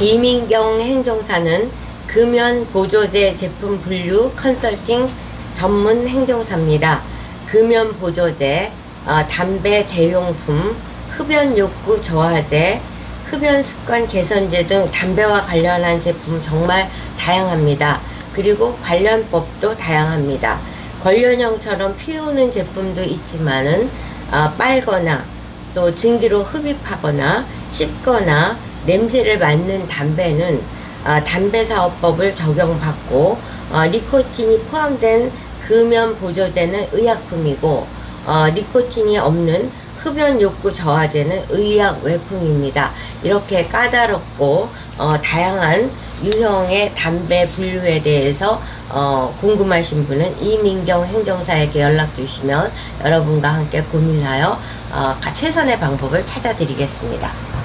이민경 행정사는 금연 보조제 제품 분류 컨설팅 전문 행정사입니다. 금연 보조제, 어, 담배 대용품, 흡연 욕구 저하제, 흡연 습관 개선제 등 담배와 관련한 제품 정말 다양합니다. 그리고 관련법도 다양합니다. 관련형처럼 피우는 제품도 있지만은 어, 빨거나 또 증기로 흡입하거나 씹거나 냄새를 맡는 담배는 어, 담배사업법을 적용받고 어, 니코틴이 포함된 금연 보조제는 의약품이고 어, 니코틴이 없는 흡연 욕구 저하제는 의약 외품입니다. 이렇게 까다롭고 어, 다양한 유형의 담배 분류에 대해서 어, 궁금하신 분은 이민경 행정사에게 연락 주시면 여러분과 함께 고민하여 어, 최선의 방법을 찾아드리겠습니다.